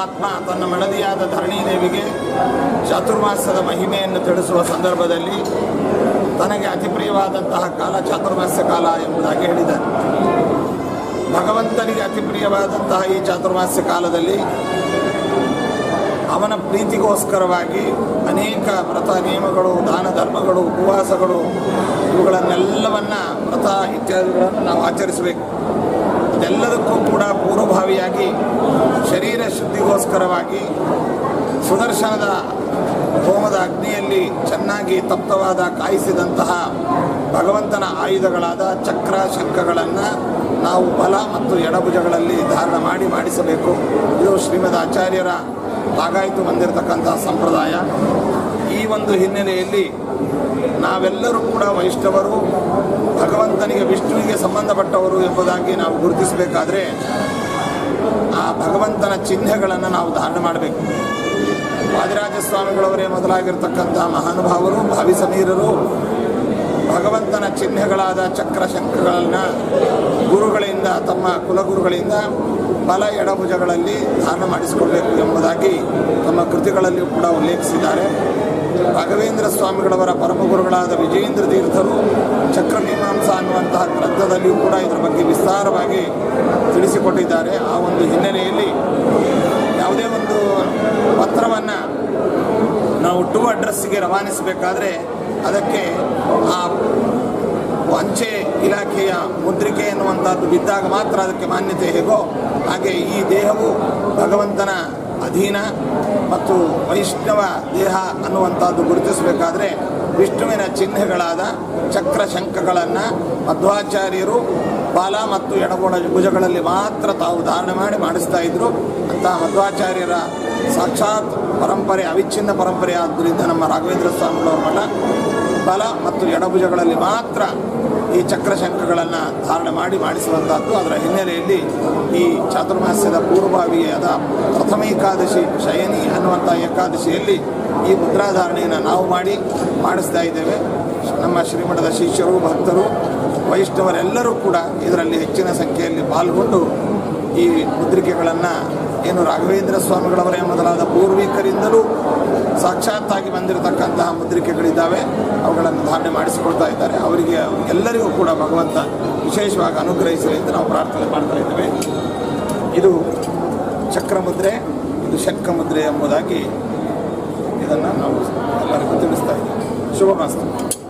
ಪರಮಾತ್ಮ ತನ್ನ ಮಡದಿಯಾದ ಧರಣಿ ದೇವಿಗೆ ಚಾತುರ್ಮಾಸದ ಮಹಿಮೆಯನ್ನು ತಿಳಿಸುವ ಸಂದರ್ಭದಲ್ಲಿ ತನಗೆ ಅತಿ ಪ್ರಿಯವಾದಂತಹ ಕಾಲ ಚಾತುರ್ಮಾಸ ಕಾಲ ಎಂಬುದಾಗಿ ಹೇಳಿದ್ದಾರೆ. ಭಗವಂತನಿಗೆ ಅತಿ ಪ್ರಿಯವಾದಂತಹ ಈ ಚಾತುರ್ಮಾಸ ಕಾಲದಲ್ಲಿ ಅವನ ಪ್ರೀತಿಗೋಸ್ಕರವಾಗಿ ಅನೇಕ ವ್ರತ ನಿಯಮಗಳು, ದಾನ ಧರ್ಮಗಳು, ಉಪವಾಸಗಳು ಇವುಗಳನ್ನೆಲ್ಲವನ್ನು ವ್ರತ ಇತ್ಯಾದಿಗಳನ್ನು ನಾವು ಆಚರಿಸಬೇಕು. ಅದೆಲ್ಲದಕ್ಕೂ ಕೂಡ ಪೂರ್ವಭಾವಿಯಾಗಿ ಶರೀರ ಶುದ್ಧಿಗೋಸ್ಕರವಾಗಿ ಸುದರ್ಶನದ ಹೋಮದ ಅಗ್ನಿಯಲ್ಲಿ ಚೆನ್ನಾಗಿ ತಪ್ತವಾದ ಕಾಯಿಸಿದಂತಹ ಭಗವಂತನ ಆಯುಧಗಳಾದ ಚಕ್ರ ಶಂಖಗಳನ್ನು ನಾವು ಬಲ ಮತ್ತು ಎಡಭುಜಗಳಲ್ಲಿ ಧಾರಣ ಮಾಡಿ ಮಾಡಿಸಬೇಕು. ಇದು ಶ್ರೀಮದ್ ಆಚಾರ್ಯರ ಭಾಗಾಯಿತು ಬಂದಿರತಕ್ಕಂತಹ ಸಂಪ್ರದಾಯ. ಈ ಒಂದು ಹಿನ್ನೆಲೆಯಲ್ಲಿ ನಾವೆಲ್ಲರೂ ಕೂಡ ವೈಷ್ಣವರು, ಭಗವಂತನಿಗೆ ವಿಷ್ಣುವಿಗೆ ಸಂಬಂಧಪಟ್ಟವರು ಎಂಬುದಾಗಿ ನಾವು ಗುರುತಿಸಬೇಕಾದ್ರೆ ಆ ಭಗವಂತನ ಚಿಹ್ನೆಗಳನ್ನು ನಾವು ಧಾರಣೆ ಮಾಡಬೇಕು. ಸ್ವಾಮಿಗಳವರೇ ಮೊದಲಾಗಿರ್ತಕ್ಕಂಥ ಮಹಾನುಭಾವರು, ಭಾವಿ ಸಮೀರರು ಭಗವಂತನ ಚಿಹ್ನೆಗಳಾದ ಚಕ್ರ ಶಂಖಗಳನ್ನು ಗುರುಗಳಿಂದ, ತಮ್ಮ ಕುಲಗುರುಗಳಿಂದ ಬಲ ಎಡಭುಜಗಳಲ್ಲಿ ಧಾರಣ ಮಾಡಿಸಿಕೊಳ್ಬೇಕು ಎಂಬುದಾಗಿ ತಮ್ಮ ಕೃತಿಗಳಲ್ಲಿಯೂ ಕೂಡ ಉಲ್ಲೇಖಿಸಿದ್ದಾರೆ. ರಾಘವೇಂದ್ರ ಸ್ವಾಮಿಗಳವರ ಪರಮಗುರುಗಳಾದ ವಿಜಯೇಂದ್ರ ತೀರ್ಥರು ಚಕ್ರಮೀಮಾಂಸ ಅನ್ನುವಂತಹ ಗ್ರಂಥದಲ್ಲಿಯೂ ಕೂಡ ಇದರ ಬಗ್ಗೆ ವಿಸ್ತಾರವಾಗಿ ತಿಳಿಸಿಕೊಟ್ಟಿದ್ದಾರೆ. ಆ ಒಂದು ಹಿನ್ನೆಲೆಯಲ್ಲಿ ಯಾವುದೇ ಒಂದು ಪತ್ರವನ್ನು ನಾವು ಟು ಅಡ್ರೆಸ್ಸಿಗೆ ರವಾನಿಸಬೇಕಾದ್ರೆ ಅದಕ್ಕೆ ಆ ಅಂಚೆ ಇಲಾಖೆಯ ಮುದ್ರಿಕೆ ಎನ್ನುವಂಥದ್ದು ಬಿದ್ದಾಗ ಮಾತ್ರ ಅದಕ್ಕೆ ಮಾನ್ಯತೆ ಹೇಗೋ ಹಾಗೆ ಈ ದೇಹವು ಭಗವಂತನ ಅಧೀನ ಮತ್ತು ವೈಷ್ಣವ ದೇಹ ಅನ್ನುವಂಥದ್ದು ಗುರುತಿಸಬೇಕಾದ್ರೆ ವಿಷ್ಣುವಿನ ಚಿಹ್ನೆಗಳಾದ ಚಕ್ರ ಶಂಖಗಳನ್ನು ಮಧ್ವಾಚಾರ್ಯರು ಬಾಲ ಮತ್ತು ಎಡಗೋಣ ಭುಜಗಳಲ್ಲಿ ಮಾತ್ರ ತಾವು ಧಾರಣೆ ಮಾಡಿ ಮಾಡಿಸ್ತಾ ಇದ್ರು. ಅಂತ ಮಧ್ವಾಚಾರ್ಯರ ಸಾಕ್ಷಾತ್ ಪರಂಪರೆ, ಅವಿಚ್ಛಿನ್ನ ಪರಂಪರೆ ಆದ್ದರಿಂದ ನಮ್ಮ ರಾಘವೇಂದ್ರ ಸ್ವಾಮಿಗಳವರ ಮಠ ಬಲ ಮತ್ತು ಎಡಭುಜಗಳಲ್ಲಿ ಮಾತ್ರ ಈ ಚಕ್ರಶಂಖಗಳನ್ನು ಧಾರಣೆ ಮಾಡಿ ಮಾಡಿಸುವಂತಹದ್ದು. ಅದರ ಹಿನ್ನೆಲೆಯಲ್ಲಿ ಈ ಚಾತುರ್ಮಾಸ್ಯದ ಪೂರ್ವಭಾವಿಯಾದ ಪ್ರಥಮ ಏಕಾದಶಿ ಶಯನಿ ಅನ್ನುವಂಥ ಏಕಾದಶಿಯಲ್ಲಿ ಈ ಮುದ್ರಾಧಾರಣೆಯನ್ನು ನಾವು ಮಾಡಿ ಮಾಡಿಸ್ತಾ ಇದ್ದೇವೆ. ನಮ್ಮ ಶ್ರೀಮಠದ ಶಿಷ್ಯರು, ಭಕ್ತರು, ವೈಷ್ಣವರೆಲ್ಲರೂ ಕೂಡ ಇದರಲ್ಲಿ ಹೆಚ್ಚಿನ ಸಂಖ್ಯೆಯಲ್ಲಿ ಪಾಲ್ಗೊಂಡು ಈ ಮುದ್ರಿಕೆಗಳನ್ನು ಏನು ರಾಘವೇಂದ್ರ ಸ್ವಾಮಿಗಳವರೇ ಮೊದಲಾದ ಪೂರ್ವಿಕರಿಂದಲೂ ಸಾಕ್ಷಾತ್ತಾಗಿ ಬಂದಿರತಕ್ಕಂತಹ ಮುದ್ರಿಕೆಗಳಿದ್ದಾವೆ. ಅವುಗಳನ್ನು ಧಾರಣೆ ಮಾಡಿಸಿಕೊಳ್ತಾ ಇದ್ದಾರೆ. ಅವರಿಗೆ ಎಲ್ಲರಿಗೂ ಕೂಡ ಭಗವಂತ ವಿಶೇಷವಾಗಿ ಅನುಗ್ರಹಿಸಲಿ ಅಂತ ನಾವು ಪ್ರಾರ್ಥನೆ ಮಾಡ್ತಾ ಇದ್ದೇವೆ. ಇದು ಚಕ್ರಮುದ್ರೆ, ಇದು ಶಂಖಮುದ್ರೆ ಎಂಬುದಾಗಿ ಇದನ್ನು ನಾವು ಎಲ್ಲರಿಗೂ ತಿಳಿಸ್ತಾ ಇದ್ದೇವೆ. ಶುಭ